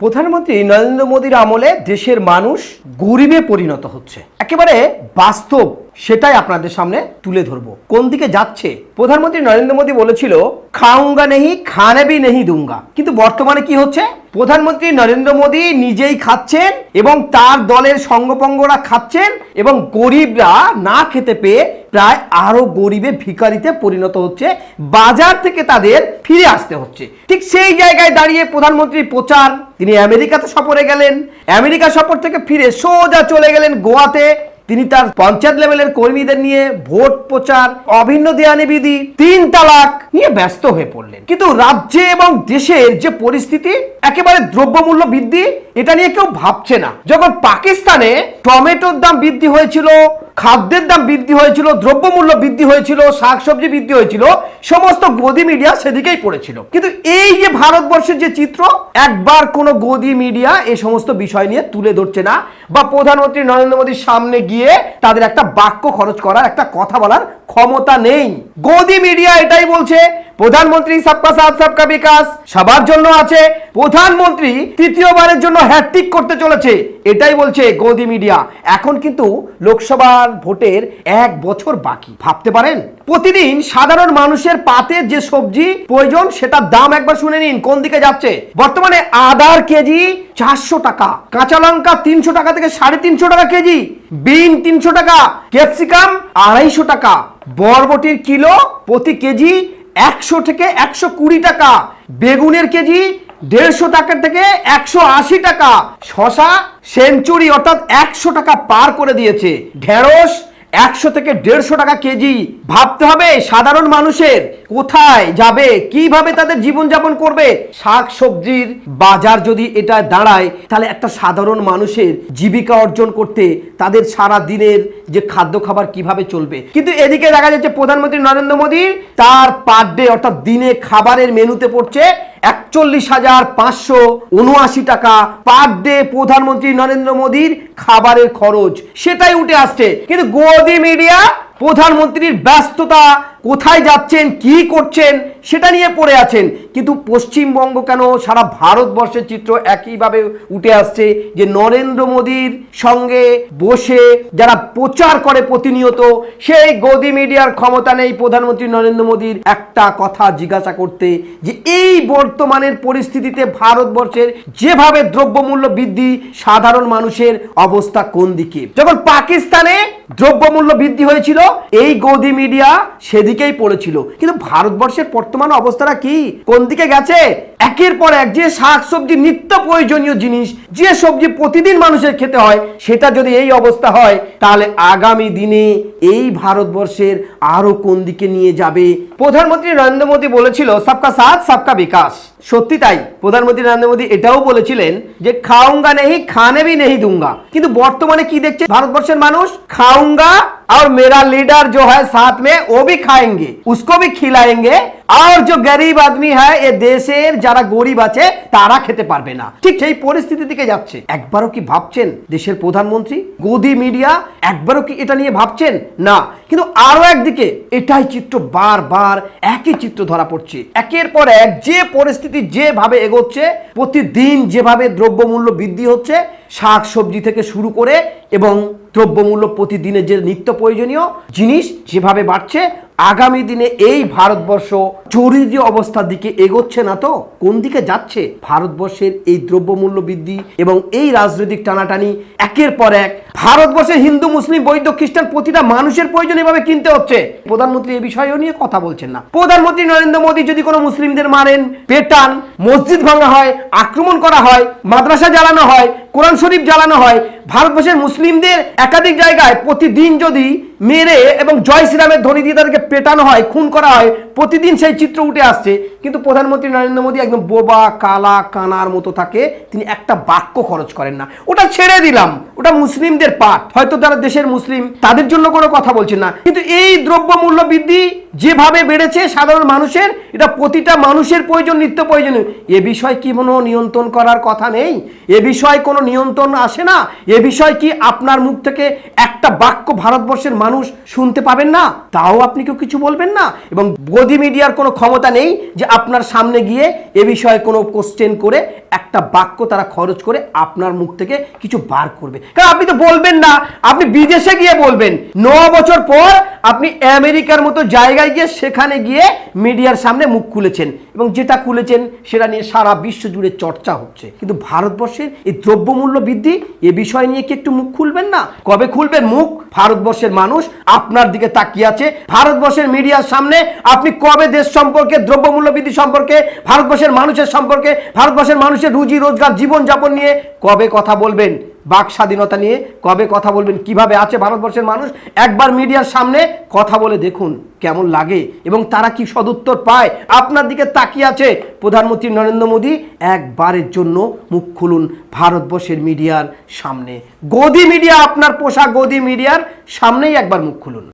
প্রধানমন্ত্রী নরেন্দ্র মোদীর আমলে দেশের মানুষ গরিবে পরিণত হচ্ছে। একেবারে বাস্তব সেটাই আপনাদের সামনে তুলে ধরবো। কোন দিকে যাচ্ছে? প্রধানমন্ত্রী নরেন্দ্র মোদী বলেছিল, খাউঙ্গা নেহি, খানে ভি নেহি দুঙ্গা। কিন্তু বর্তমানে কি হচ্ছে? প্রধানমন্ত্রী নরেন্দ্র মোদী নিজেই খাচ্ছেন এবং তার দলের সঙ্গপঙ্গরা খাচ্ছেন এবং গরিবরা না খেতে পেয়ে প্রায় আরও গরিবে ভিকারিতে পরিণত হচ্ছে। বাজার থেকে তাদের ফিরে আসতে হচ্ছে। ঠিক সেই জায়গায় দাঁড়িয়ে প্রধানমন্ত্রী প্রচার। তিনি আমেরিকাতে সফরে গেলেন। আমেরিকা সফর থেকে ফিরে সোজা চলে গেলেন গোয়াতে। তিনি তার পঞ্চায়েত লেভেলের কর্মীদের নিয়ে ভোট প্রচার অভিন্ন দেয়ানি বিধি তিন তালাক নিয়ে ব্যস্ত হয়ে পড়লেন। কিন্তু রাজ্যে এবং দেশের যে পরিস্থিতি, একেবারে দ্রব্যমূল্য বৃদ্ধি, এটা নিয়ে কেউ ভাবছে না। যখন পাকিস্তানে টমেটোর দাম বৃদ্ধি হয়েছিল খাদ্যের দাম বৃদ্ধি হয়েছিল, দ্রব্যমূল্য বৃদ্ধি হয়েছিল, শাকসবজি বৃদ্ধি হয়েছিল, সমস্ত গদি মিডিয়া সেদিকেই পড়েছিল। কিন্তু এই যে ভারতবর্ষের যে চিত্র, একবার কোনো গদি মিডিয়া এই সমস্ত বিষয় নিয়ে তুলে ধরছে না বা প্রধানমন্ত্রী নরেন্দ্র মোদীর সামনে গিয়ে তাদের একটা বাক্য খরচ করার, একটা কথা বলার ক্ষমতা নেই। গদি মিডিয়া এটাই বলছে প্রধানমন্ত্রী সবকা সাথ, সবকা বিকাশ। সবার জন্য আছে। প্রধানমন্ত্রী তৃতীয়বারের জন্য হ্যাট্রিক করতে চলেছে। এটাই বলছে গদি মিডিয়া। এখন কিন্তু লোকসভার ভোটের এক বছর বাকি। ভাবতে পারেন? প্রতিদিন সাধারণ মানুষের পাতে যে সবজি প্রয়োজন, সেটার দাম একবার শুনে নিন। কোন দিকে যাচ্ছে? বর্তমানে আদার কেজি চারশো টাকা, কাঁচা লঙ্কা তিনশো টাকা থেকে সাড়ে তিনশো টাকা কেজি, বিন তিনশো টাকা, ক্যাপসিকাম আড়াইশো টাকা, বরবটির কিলো প্রতি কেজি একশো থেকে একশো কুড়ি টাকা। বেগুনের কেজি দেড়শো টাকা থেকে একশো আশি টাকা। শশা, সেঞ্চুরি অর্থাৎ একশো টাকা পার করে দিয়েছে। ঢেঁড়স একশো থেকে দেড়শো টাকা কেজি ভাবতে হবে সাধারণ মানুষের। কোথায় যাবে, কীভাবে তাদের জীবনযাপন করবে? শাক সবজির বাজার যদি এটা দাঁড়ায়, তাহলে একটা সাধারণ মানুষের জীবিকা অর্জন করতে তাদের সারা দিনের যে খাদ্য খাবার কীভাবে চলবে। কিন্তু এদিকে দেখা যাচ্ছে প্রধানমন্ত্রী নরেন্দ্র মোদী, তার পার ডে অর্থাৎ দিনে খাবারের মেনুতে পড়ছে একচল্লিশ হাজার পাঁচশো উনআশি টাকা। পার ডে প্রধানমন্ত্রী নরেন্দ্র মোদীর খাবারের খরচ সেটাই উঠে আসছে। কিন্তু গোদি মিডিয়া প্রধানমন্ত্রীর ব্যস্ততা কোথায় যাচ্ছেন, কি করছেন, সেটা নিয়ে পড়ে আছেন। কিন্তু পশ্চিমবঙ্গ কেন সারা ভারতবর্ষের চিত্র একইভাবে উঠে আসছে যে নরেন্দ্র মোদীর সঙ্গে বসে যারা প্রচার করে প্রতিনিয়ত, সেই গদি মিডিয়ার ক্ষমতা নেই প্রধানমন্ত্রী নরেন্দ্র মোদীর একটা কথা জিজ্ঞাসা করতে, যে এই বর্তমানের পরিস্থিতিতে ভারতবর্ষের যেভাবে দ্রব্যমূল্য বৃদ্ধি, সাধারণ মানুষের অবস্থা কোন দিকে? যখন পাকিস্তানে দ্রব্যমূল্য বৃদ্ধি হয়েছিল, এই গদি মিডিয়া সেদিকেই পড়েছিল। কিন্তু ভারতবর্ষের বর্তমান অবস্থাটা কি? কোন দিকে গেছে? একের পর এক যে শাক সবজি নিত্য প্রয়োজনীয় জিনিস, যে সবজি প্রতিদিন মানুষের খেতে হয়, সেটা যদি এই অবস্থা হয়, তাহলে আগামী দিনে এই ভারতবর্ষের আরও কোন দিকে নিয়ে যাবে? প্রধানমন্ত্রী নরেন্দ্র মোদী বলেছিল, সবকা সাথ, সবকা বিকাশ। সত্যি তাই। প্রধানমন্ত্রী নরেন্দ্র মোদী এটাও বলেছিলেন যে খাউঙ্গা নেহি খানে ভি নেহি দুঙ্গা। কিন্তু বর্তমানে কি দেখছে ভারতবর্ষের মানুষ? খাউঙ্গা और मेरा लीडर जो है साथ में वो भी खाएंगे उसको भी खिलाएंगे আর যে গরিব আদমি হয় এ দেশের যারা গরিব আছে তারা খেতে পারবে না ঠিক সেই পরিস্থিতি দিকে যাচ্ছে একবারও কি ভাবছেন দেশের প্রধানমন্ত্রী গদি মিডিয়া একবারও কি এটা নিয়ে ভাবছেন না কিন্তু আরো একদিকে এটাই চিত্র বারবার একই চিত্র ধরা পড়ছে একের পর এক যে পরিস্থিতি যেভাবে এগোচ্ছে প্রতিদিন যেভাবে দ্রব্যমূল্য বৃদ্ধি হচ্ছে শাক সবজি থেকে শুরু করে এবং দ্রব্যমূল্য প্রতিদিনের যে নিত্য প্রয়োজনীয় জিনিস যেভাবে বাড়ছে, আগামী দিনে এই ভারতবর্ষ জরুরি অবস্থার দিকে এগোচ্ছে না তো? কোন দিকে যাচ্ছে? ভারতবর্ষের এই দ্রব্যমূল্য বৃদ্ধি এবং এই রাজনৈতিক টানাটানি একের পর এক ভারতবর্ষের হিন্দু, মুসলিম বৈদ্য খ্রিস্টান প্রতিটা মানুষের প্রয়োজন এভাবে কিনতে হচ্ছে। প্রধানমন্ত্রী এই বিষয়ও নিয়ে কথা বলছেন না। প্রধানমন্ত্রী নরেন্দ্র মোদী যদি কোনো মুসলিমদের মারেন, পেটান, মসজিদ ভাঙা হয়, আক্রমণ করা হয়, মাদ্রাসা জ্বালানো হয় কোরআন শরীফ জ্বালানো হয়। ভারতবর্ষের মুসলিমদের একাধিক জায়গায় প্রতিদিন যদি মেরে এবং জয় শ্রীরামের ধ্বনি দিয়ে তাদেরকে পেটানো হয়, খুন করা হয়, প্রতিদিন সেই চিত্র উঠে আসছে। কিন্তু প্রধানমন্ত্রী নরেন্দ্র মোদী একদম বোবা, কালা, কানার মতো থাকে। তিনি একটা বাক্য খরচ করেন না। ওটা ছেড়ে দিলাম। ওটা মুসলিমদের পাঠ। হয়তো যারা দেশের মুসলিম, তাদের জন্য কোনো কথা বলছেন না। কিন্তু এই দ্রব্য মূল্য বৃদ্ধি যেভাবে বেড়েছে, সাধারণ মানুষের, এটা প্রতিটা মানুষের প্রয়োজন, নিত্য প্রয়োজনীয়। এ বিষয়ে কি কোনো নিয়ন্ত্রণ করার কথা নেই? এ বিষয়ে কোনো নিয়ন্ত্রণ আসে না? এ বিষয় কি আপনার মুখ থেকে একটা বাক্য ভারতবর্ষের মানুষ শুনতে পাবেন না? তাও আপনি কেউ কিছু বলবেন না? এবং গদি মিডিয়ার কোনো ক্ষমতা নেই যে আপনার সামনে গিয়ে এ বিষয়ে কোনো কোশ্চেন করে একটা বাক্য তারা খরচ করে আপনার মুখ থেকে কিছু বার করবে। কারণ আপনি তো বলবেন না, আপনি বিদেশে গিয়ে বলবেন। ন বছর পর আপনি আমেরিকার মতো জায়গায় গিয়ে সেখানে গিয়ে মিডিয়ার সামনে মুখ খুলেছেন। এবং যেটা খুলেছেন সেটা নিয়ে সারা বিশ্ব জুড়ে চর্চা হচ্ছে। কিন্তু ভারতবর্ষের এই দ্রব্যমূল্য বৃদ্ধি, এ বিষয় নিয়ে কি একটু মুখ খুলবেন না? কবে খুলবেন মুখ? ভারতবর্ষের মানুষ আপনার দিকে তাকিয়ে আছে। ভারতবর্ষের মিডিয়ার সামনে আপনি কবে দেশ সম্পর্কে, দ্রব্যমূল্য বৃদ্ধি সম্পর্কে, ভারতবর্ষের মানুষের সম্পর্কে, ভারতবর্ষের মানুষের রুজি, রোজগার, জীবনযাপন নিয়ে কবে কথা বলবেন? বাক স্বাধীনতা নিয়ে কবে কথা বলবেন, কীভাবে আছে ভারতবর্ষের মানুষ, একবার মিডিয়ার সামনে কথা বলে দেখুন কেমন লাগে এবং তারা কি সদুত্তর পায়। আপনার দিকে তাকিয়ে আছে প্রধানমন্ত্রী নরেন্দ্র মোদী, একবারের জন্য মুখ খুলুন ভারতবর্ষের মিডিয়ার সামনে। গদি মিডিয়া আপনার পোষা গদি মিডিয়ার সামনেই একবার মুখ খুলুন।